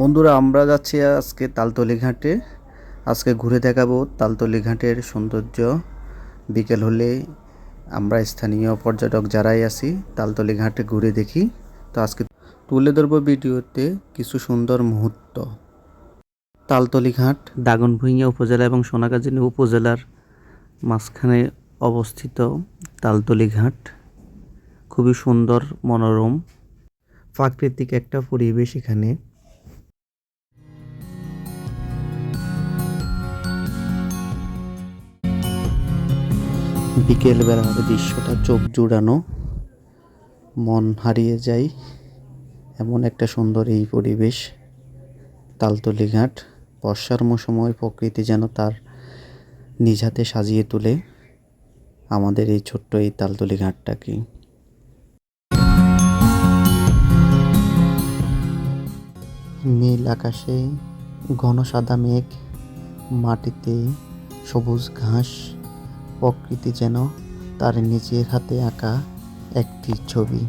বন্ধুরা, আমরা যাচ্ছি আজকে তালতলি ঘাটে আজকে ঘুরে দেখাবো তালতলি ঘাটের সৌন্দর্য। বিকেল হলে আমরা স্থানীয় পর্যটক যারাই আছি তালতলি ঘাটে ঘুরে দেখি। তো আজকে তুলে ধরবো ভিডিওতে কিছু সুন্দর মুহূর্ত। তালতলি ঘাট দাগনভূঞা উপজেলা এবং সোনাগাজী উপজেলার মাঝখানে অবস্থিত তালতলি ঘাট খুবই সুন্দর মনোরম। প্রাকৃতিক একটা পরিবেশ এখানে। বিকেল বেলার দৃশ্যটা চোখ জুড়ানো, মন হারিয়ে যায়। এমন একটা সুন্দর এই পরিবেশ, তালতলি ঘাট, বর্ষার মৌসময় প্রকৃতি যেন তার নিজ হাতে সাজিয়ে তোলে আমাদের এই ছোট্ট এই তালতলি ঘাটটাকে। নীল আকাশে ঘন সাদা মেঘ, মাটিতে সবুজ ঘাস প্রকৃতি যেন তার নিজের হাতে আঁকা একটি ছবি।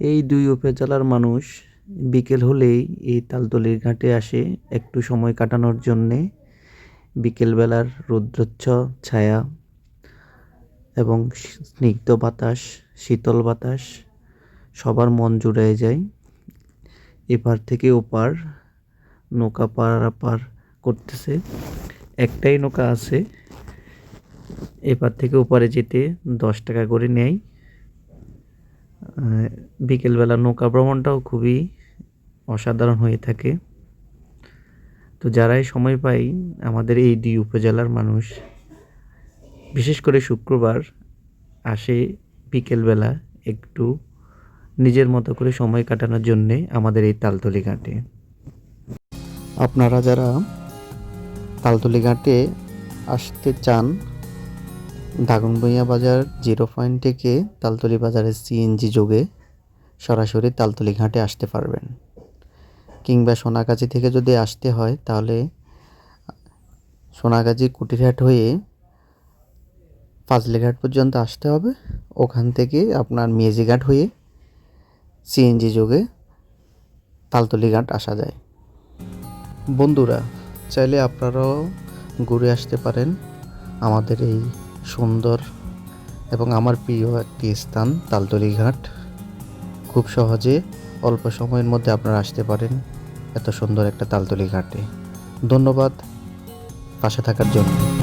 এই দুই উপজেলার মানুষ বিকেল হলেই এই তালতলির ঘাটে আসে একটু সময় কাটানোর জন্যে। বিকেলবেলার রৌদ্রচ্ছ, ছায়া এবং স্নিগ্ধ বাতাস, শীতল বাতাস সবার মন জুড়ে যায়। এপার থেকে ওপার নৌকা পারাপার করতেছে। একটাই নৌকা আছে। এপার থেকে ওপারে যেতে দশ টাকা করে নেয়। বিকেলবেলা নৌকা ভ্রমণটাও খুবই অসাধারণ হয়ে থাকে। তো যারাই সময় পাই আমাদের এই দুই উপজেলার মানুষ, বিশেষ করে শুক্রবার আসে বিকেলবেলা একটু নিজের মতো করে সময় কাটানোর জন্যে আমাদের এই তালতলি ঘাটে। আপনারা যারা তালতলি ঘাটে আসতে চান দাগনভূঞা বাজার জিরো পয়েন্ট থেকে তালতলি বাজারের সিএনজি যোগে সরাসরি তালতলি ঘাটে আসতে পারবেন। কিংবা সোনাগাছি থেকে যদি আসতে হয়, তাহলে সোনাগাছি কুটিরহাট হয়ে ফাজলিঘাট পর্যন্ত আসতে হবে। ওখান থেকে আপনার মেজিঘাট হয়ে সিএনজি যোগে তালতলি ঘাট আসা যায়। বন্ধুরা চাইলে আপনারাও ঘুরে আসতে পারেন আমাদের এই সুন্দর এবং আমার প্রিয় একটি স্থান, তালতলি ঘাট। খুব সহজে অল্প সময়ের মধ্যে আপনারা আসতে পারেন এত সুন্দর একটা তালতলি ঘাটে। ধন্যবাদ। পাশে থাকার জন্য।